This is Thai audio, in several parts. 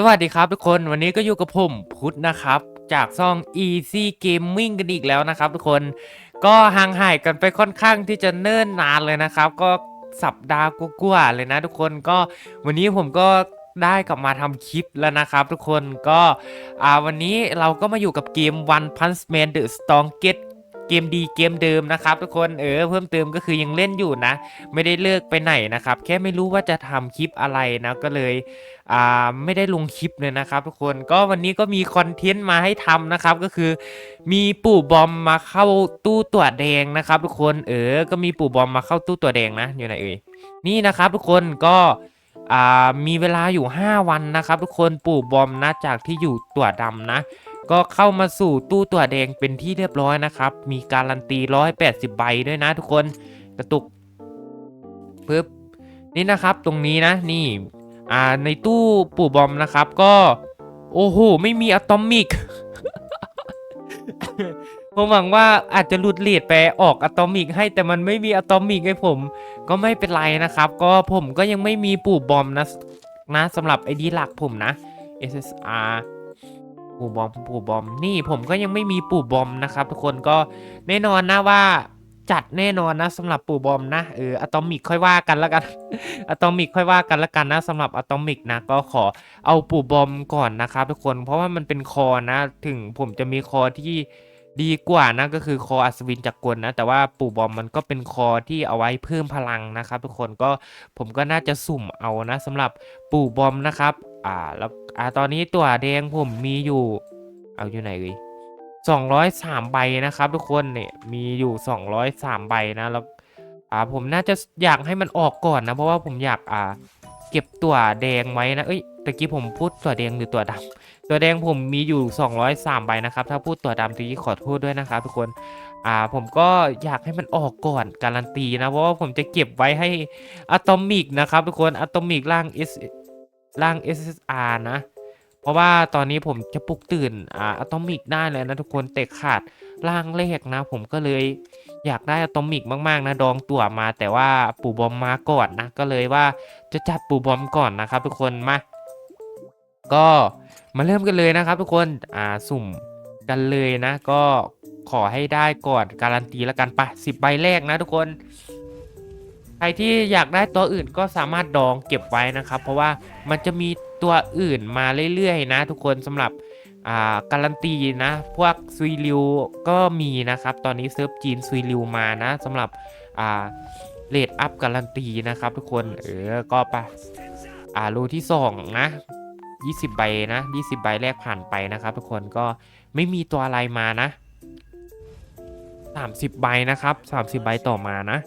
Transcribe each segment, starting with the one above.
สวัสดีครับทุกคนวันนี้ก็อยู่กับผมพุทธนะครับ จากซ่อง Easy Gaming กันอีกแล้วนะครับ ทุกคนก็ห่างหายกันไปค่อนข้างที่จะเนิ่นนานเลยนะครับ ก็สัปดาห์กว่าๆเลยนะ ทุกคนก็วันนี้ผมก็ได้กลับมาทำคลิปแล้วนะครับ ทุกคนก็วันนี้เราก็มาอยู่กับเกม One Punch Man The Strongest เกมดีเกมเดิมนะครับทุกคนเออเพิ่มเติมก็คือยังเล่นอยู่นะ ไม่ได้เลิกไปไหนนะครับ แค่ไม่รู้ว่าจะทำคลิปอะไรนะก็เลยอ่าไม่ได้ลงคลิปเลยนะครับ ทุกคนก็วันนี้ก็มีคอนเทนต์มาให้ทำนะครับ ก็คือ มีปู่บอมมาเข้าตู้ตัวแดงนะครับ ทุกคนเออก็มีปู่บอมมาเข้าตู้ตัวแดงนะอยู่ไหนเอ่ยนี่นะครับทุกคนก็อ่ามีเวลาอยู่ 5 วันนะครับ ทุกคนปู่บอมนะจากที่อยู่ตัวดำนะ ก็เข้ามาสู่ตู้ตัวแดงเป็นที่เรียบร้อยนะครับ มีการันตี 180 ใบด้วยนะทุกคนกระตุกปึ๊บนี่นะครับตรงนี้นะนี่อ่าในตู้ปู่บอมนะครับ ก็โอ้โหไม่มีอะตอมิกผมหวังว่าอาจจะหลุดเลดไปออกอะตอมิกให้แต่มันไม่มีอะตอมิกให้ผม ก็ไม่เป็นไรนะครับ ก็ผมก็ยังไม่มีปู่บอมนะนะสำหรับไอดีหลักผมนะ SSR ปู่บอมปู่บอมนี่ผมก็ยังไม่มีปู่บอมนะครับ ทุกคนก็แน่นอนนะว่าจัดแน่นอนนะสำหรับปู่บอมนะเอออะตอมิกค่อยว่ากันแล้วกันอะตอมิกค่อยว่ากันแล้วกันนะสำหรับอะตอมิกนะก็ขอเอาปู่บอมก่อนนะครับทุกคนเพราะว่ามันเป็นคอนะ ถึงผมจะมีคอที่ ดีกว่านะก็คือคออัศวินจักรกลนะ แต่ว่าปู่บอมมันก็เป็นคอที่เอาไว้เพิ่มพลังนะครับทุกคนก็ผมก็น่าจะสุ่มเอานะสำหรับปู่บอมนะครับ อ่าแล้วอ่าตอนนี้ตัวแดงผมมีอยู่ เอาอยู่ไหนเลย203 ใบนะครับทุกคนเนี่ยมีอยู่ 203 ใบนะแล้วอ่าผมน่าจะอยากให้มันออกก่อนนะ เพราะว่าผมอยากอ่าเก็บตัวแดงไว้นะเอ้ยตะกี้ผมพูดตัวแดงหรือตัวดำ ตัวแดงผมมีอยู่ 203ใบนะครับ ถ้าพูดตัวดำตะกี้ขอโทษด้วยนะครับทุกคนอ่าผมก็อยากให้มันออกก่อนการันตีนะเพราะว่าผมจะเก็บไว้ให้อะตอมิกนะครับทุกคนอะตอมิกร่าง S ร่าง SSR นะ เพราะว่าตอนนี้ผมจะปลุกตื่นอ่าอะตอมิกได้เลยนะทุกคนแต่ขาดร่างแรกนะ ผมก็เลยอยากได้อะตอมิกมากๆนะดองตั๋วมา แต่ว่าปู่บอมมาก่อนนะก็เลยว่าจะจัดปู่บอมก่อนนะครับทุกคนมาก็ มาเริ่มกันเลยนะครับทุกคนอ่าสุ่มกันเลยนะ ก็ขอให้ได้ก่อนการันตีแล้วกันไปสิบใบแรกนะทุกคนใครที่อยากได้ตัวอื่นก็สามารถดองเก็บไว้นะครับ เพราะว่ามันจะมีตัวอื่นมาเรื่อยๆนะ ทุกคนสำหรับอ่าการันตีนะ พวกซุยริวก็มีนะครับ ตอนนี้เซิร์ฟจีนซุยริวมานะสำหรับอ่าเลดอัพการันตีนะครับ ทุกคนเออก็ไปอ่ารูที่สองนะ 20 ใบนะ20 ใบแรกผ่านไปนะครับ ทุกคนก็ไม่มีตัวอะไรมานะ 30 ใบนะครับ 30 ใบต่อมานะ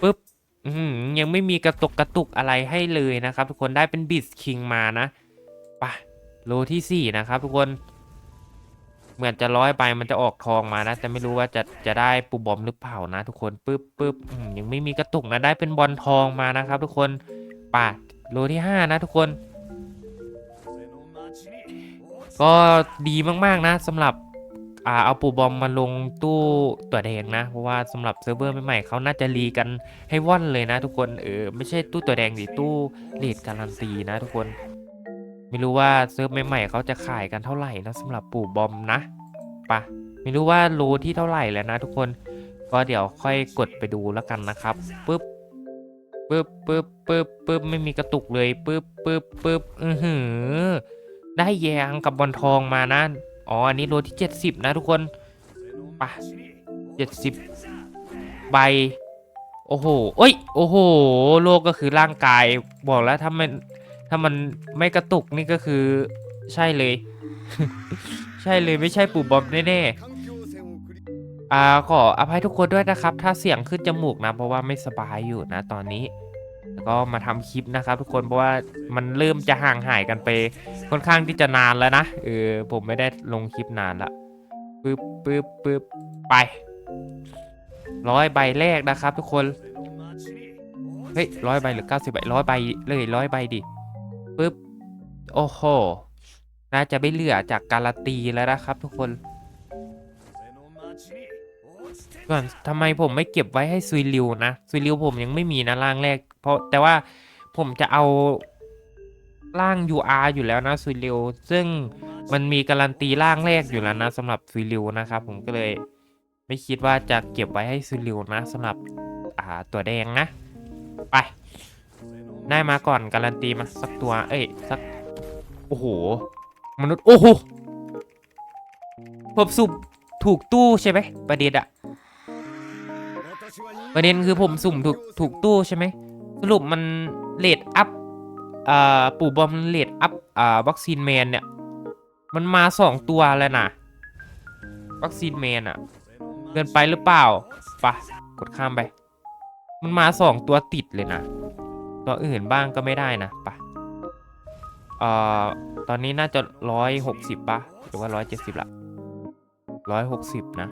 ปึ๊บยังไม่มีกระตุกกระตุกอะไรให้เลยนะครับ ทุกคนได้เป็นบิสคิงมานะไปโลที่ 4 นะครับ ทุกคนเหมือนจะร้อยไปมันจะออกทองมานะ แต่ไม่รู้ว่าจะจะได้ปูบอมหรือเปล่านะ ทุกคนปึ๊บปึ๊บยังไม่มีกระตุกนะได้เป็นบอลทองมานะครับ ทุกคนป่ะโลที่ 5 นะ ทุกคน ก็ดีมากๆนะสำหรับอ่าเอาปูบอมมาลงตู้ตัวแดงนะ เพราะว่าสำหรับเซิร์ฟเวอร์ใหม่ๆเขาน่าจะรีกันให้ว่อนเลยนะ ทุกคนเออไม่ใช่ตู้ตัวแดงดิตู้เลดการันตีนะ ทุกคน ไม่รู้ว่าเซิร์ฟใหม่ๆเขาจะขายกันเท่าไหร่นะสำหรับปูบอมนะปะไม่รู้ว่าโลที่เท่าไหร่แล้วนะ ทุกคนก็เดี๋ยวค่อยกดไปดูแล้วกันนะครับปึ๊บปึ๊บปึ๊บปึ๊บปึ๊บไม่มีกระตุกเลยปึ๊บปึ๊บปึ๊บอือหือ ได้แยงกับบอลทองมานะ อ๋อ อันนี้โลที่ 70 นะทุกคนปะ70 ใบ โอ้โหเอ้ย โอ้โห โลกก็คือร่างกาย บอกแล้วถ้ามันถ้ามันไม่กระตุกนี่ก็คือใช่เลย ใช่เลยไม่ใช่ปู่บอมแน่ๆอ่าขออภัยทุกคนด้วยนะครับ ถ้าเสียงขึ้นจมูกนะ เพราะว่าไม่สบายอยู่นะตอนนี้ แล้วก็มาทำคลิปนะครับทุกคนเพราะว่ามันเริ่มจะห่างหายกันไป ค่อนข้างที่จะนานแล้วนะเออผมไม่ได้ลงคลิปนานละปึ๊บปึ๊บปึ๊บไปร้อยใบแรกนะครับ ทุกคนเฮ้ยร้อยใบหรือเก้าสิบใบร้อยใบเลยร้อยใบดิปึ๊บโอ้โหน่าจะไม่เหลือจากการันตีแล้วนะครับ ทุกคนส่วนทำไมผมไม่เก็บไว้ให้ซุยริวนะซุยริวผมยังไม่มีนะร่างแรก เพราะแต่ว่าผมจะเอาร่าง UR อยู่แล้วนะซุยริวซึ่งมันมีการันตีร่างแรกอยู่แล้วนะสำหรับซุยริวนะครับ ผมก็เลยไม่คิดว่าจะเก็บไว้ให้ซุยริวนะสำหรับอ่าตัวแดงนะ ไป ได้มาก่อนการันตีมาสักตัว เอ้ยสักโอ้โห มนุษย์ โอ้โหผมสุบถูกตู้ใช่ไหมประเด็นอะประเด็นคือผมสุ่มถูกถูกตู้ใช่ไหม สรุปมันเลดอัพอ่าปู่บอมเลดอัพอ่าวัคซีนแมนเนี่ย มันมาสองตัวแล้วนะวัคซีนแมนอะเกินไปหรือเปล่าปะกดข้ามไป มันมาสองตัวติดเลยนะ ตัวอื่นบ้างก็ไม่ได้นะปะเอ่อตอนนี้น่าจะร้อยหกสิบปะหรือว่าร้อยเจ็ดสิบละร้อยหกสิบนะ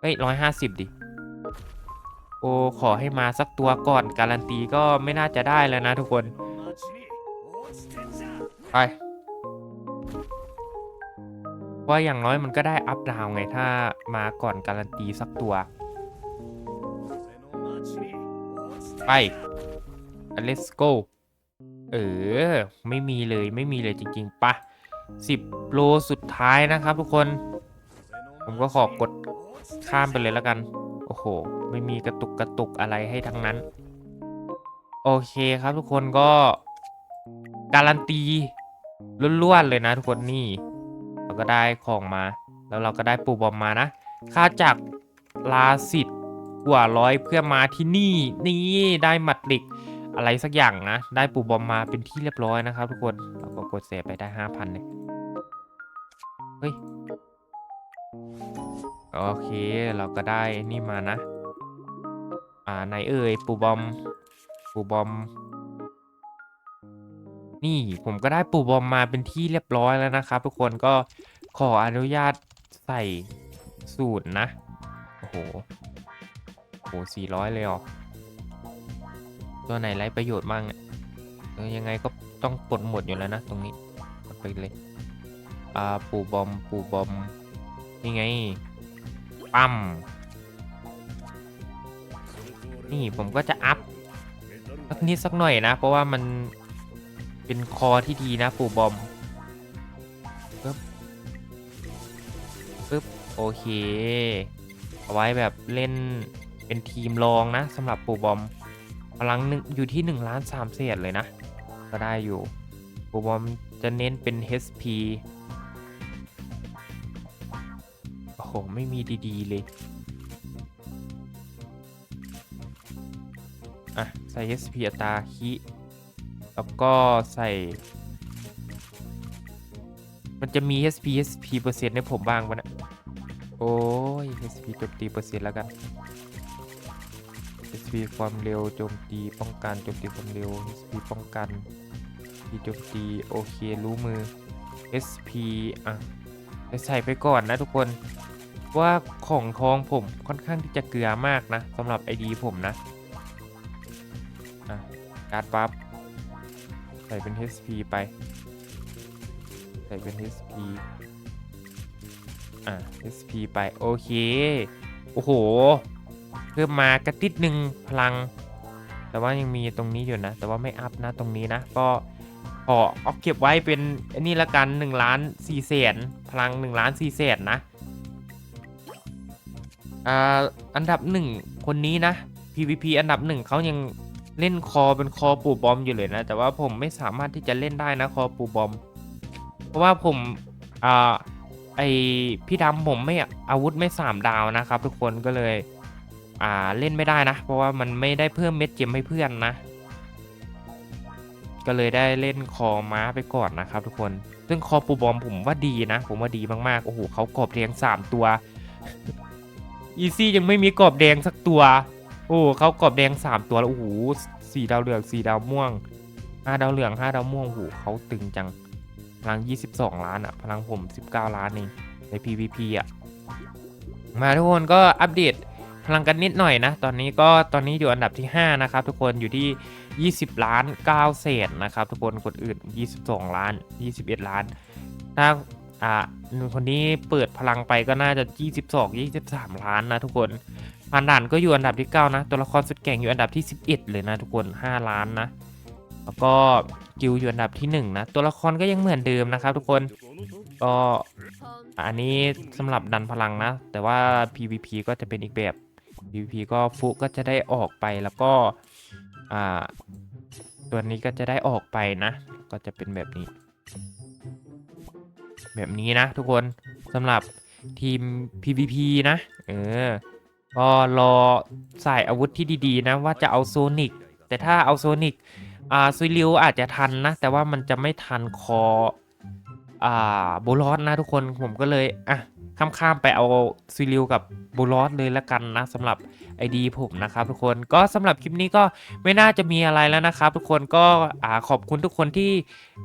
เอ้ยร้อยห้าสิบดิ โอ้ขอให้มาสักตัวก่อนการันตีก็ไม่น่าจะได้แล้วนะทุกคน ไปเพราอย่างน้อยมันก็ได้อัพดาวไงถ้ามาก่อนการันตีสักตัว ไป let's go เออ ไม่มีเลยไม่มีเลยจริงๆปะ10 โลสุดท้ายนะครับทุกคน ผมก็ขอกดข้ามไปเลยแล้วกัน โอ้โห ไม่มีกระตุกกระตุกอะไรให้ทั้งนั้น โอเคครับทุกคนก็ การันตีล้วนๆเลยนะทุกคนนี่ เราก็ได้ของมา แล้วเราก็ได้ปูบอมมานะค่าจากลาสิทธ์กว่าร้อยเพื่อมาที่นี่นี่ได้มัดหล็กอะไรสักอย่างนะ ได้ปูบอมมาเป็นที่เรียบร้อยนะครับทุกคนเราก็กดเสียไปได้ห้าพันเลยเฮ้ย โอเคเราก็ได้นี่มานะ อ่าไหนเอ่ยปูบอมปูบอม นี่ผมก็ได้ปูบอมมาเป็นที่เรียบร้อยแล้วนะครับทุกคนก็ขออนุญาตใส่สูตรนะ โอ้โหโอ้โหสี่ร้อยเลยเหรอตัวไหนไร้ประโยชน์บ้างเนี่ยยังไงก็ต้องกดหมดอยู่แล้วนะตรงนี้กดไปเลย อ่าปูบอมปูบอมนี่ไง ปั๊มนี่ผมก็จะอัพสักนิดสักหน่อยนะ เพราะว่ามันเป็นคอที่ดีนะปูบอมปึ๊บปึ๊บโอเค เอาไว้แบบเล่นเป็นทีมรองนะสำหรับปูบอมพลังหนึ่งอยู่ที่1ล้าน3เศษเลยนะ ก็ได้อยู่ปูบอมจะเน้นเป็น HP โอ้โหไม่มีดีๆ เลย อะ ใส่ SP อัตราคิแล้วก็ใส่ มันจะมี SP SP เปอร์เซ็นต์ให้ผมบ้างปะนี่ยโอ้ย SP โจมตีเปอร์เซ็นต์แล้วกัน SP ความเร็วโจมตีป้องกันโจมตีความเร็ว SP ป้องกัน SP โจมตีโอเครู้มือ SP อะใส่ไปก่อนนะทุกคน ว่าของทองผมค่อนข้างที่จะเกลือมากนะสำหรับ ID ผมนะการ์ดบัฟใส่เป็น HP ไป ใส่เป็น HP อะ HP ไปโอเค โอ้โห เพิ่มมากระติดหนึ่งพลัง แต่ว่ายังมีตรงนี้อยู่นะ แต่ว่าไม่อัพนะตรงนี้นะ ก็ขอเอาเก็บไว้เป็นนนี้ละกัน1ล้าน4แสนพลัง1ล้าน4แสนนะ อ่าอันดับหนึ่งคนนี้นะ PVP อันดับหนึ่งเขายังเล่นคอเป็นคอปูบอมอยู่เลยนะ แต่ว่าผมไม่สามารถที่จะเล่นได้นะคอปูบอม เพราะว่าผมอ่าไอพี่ดำผมไม่อาวุธไม่สามดาวนะครับ ทุกคนก็เลยอ่าเล่นไม่ได้นะ เพราะว่ามันไม่ได้เพิ่มเม็ดเจมให้เพื่อนนะ ก็เลยได้เล่นคอม้าไปก่อนนะครับ ทุกคนซึ่งคอปูบอมผมว่าดีนะ ผมว่าดีมากๆโอ้โหเขากรอบแดงสามตัว อีซี่ยังไม่มีกรอบแดงสักตัว โอ้เขากรอบแดงสามตัวแล้วโอ้โหสี่ดาวเหลืองสี่ดาวม่วงห้าดาวเหลืองห้าดาวม่วงโอ้โหเขาตึงจังพลัง 22 ล้านอะพลังผม 19 ล้านเองใน PVP อะมาทุกคนก็อัปเดตพลังกันนิดหน่อยนะ ตอนนี้ก็ตอนนี้อยู่อันดับที่ 5 นะครับ ทุกคนอยู่ที่ 20 ล้าน9เศษนะครับ ทุกคนคนอื่น 22 ล้าน 21 ล้านถ้า อ่าคนนี้เปิดพลังไปก็น่าจะ 22 23 ล้านนะทุกคนพันด่านก็อยู่อันดับที่ 9 นะ ตัวละครสุดเก่งอยู่อันดับที่ 11 เลยนะทุกคน 5 ล้านนะ แล้วก็กิลอยู่อันดับที่หนึ่งนะ ตัวละครก็ยังเหมือนเดิมนะครับทุกคน ก็อันนี้สำหรับดันพลังนะ แต่ว่า PVP ก็จะเป็นอีกแบบ PVP ก็ฟุก็จะได้ออกไปแล้วก็อ่าตัวนี้ก็จะได้ออกไปนะ ก็จะเป็นแบบนี้ แบบนี้นะทุกคนสำหรับทีม PVP นะ เออ ก็รอใส่อาวุธที่ดีๆนะว่าจะเอาโซนิกแต่ถ้าเอาโซนิกอ่าซุยริวอาจจะทันนะ แต่ว่ามันจะไม่ทันคออ่าโบลอสนะทุกคนผมก็เลย อะ ข้ามๆไปเอาซุยริวกับโบลอสเลยละกันนะสำหรับไอดีผมนะครับทุกคนก็สำหรับคลิปนี้ก็ไม่น่าจะมีอะไรแล้วนะครับ ทุกคนก็อ่าขอบคุณทุกคนที่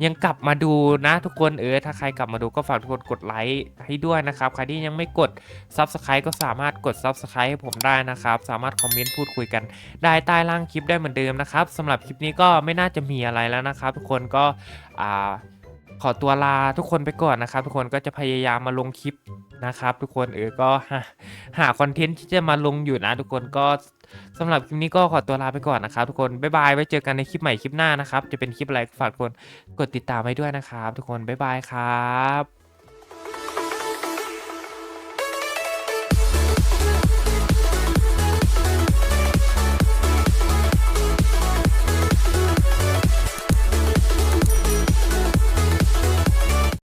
ยังกลับมาดูนะทุกคนเออถ้าใครกลับมาดูก็ฝากทุกคนกดไลค์ให้ด้วยนะครับใครที่ยังไม่กด Subscribe ก็สามารถกด Subscribe ให้ผมได้นะครับ สามารถคอมเมนต์พูดคุยกันได้ใต้ล่างคลิปได้เหมือนเดิมนะครับสำหรับคลิปนี้ก็ไม่น่าจะมีอะไรแล้วนะครับ ทุกคนก็อ่า ขอตัวลาทุกคนไปก่อนนะครับ ทุกคนก็จะพยายามมาลงคลิปนะครับ ทุกคนเออก็หาหาคอนเทนต์ที่จะมาลงอยู่นะ ทุกคนก็สำหรับคลิปนี้ก็ขอตัวลาไปก่อนนะครับ ทุกคนบ๊ายบายไว้เจอกันในคลิปใหม่คลิปหน้านะครับ จะเป็นคลิปอะไรฝากทุกคนกดติดตามไว้ด้วยนะครับ ทุกคนบ๊ายบายครับ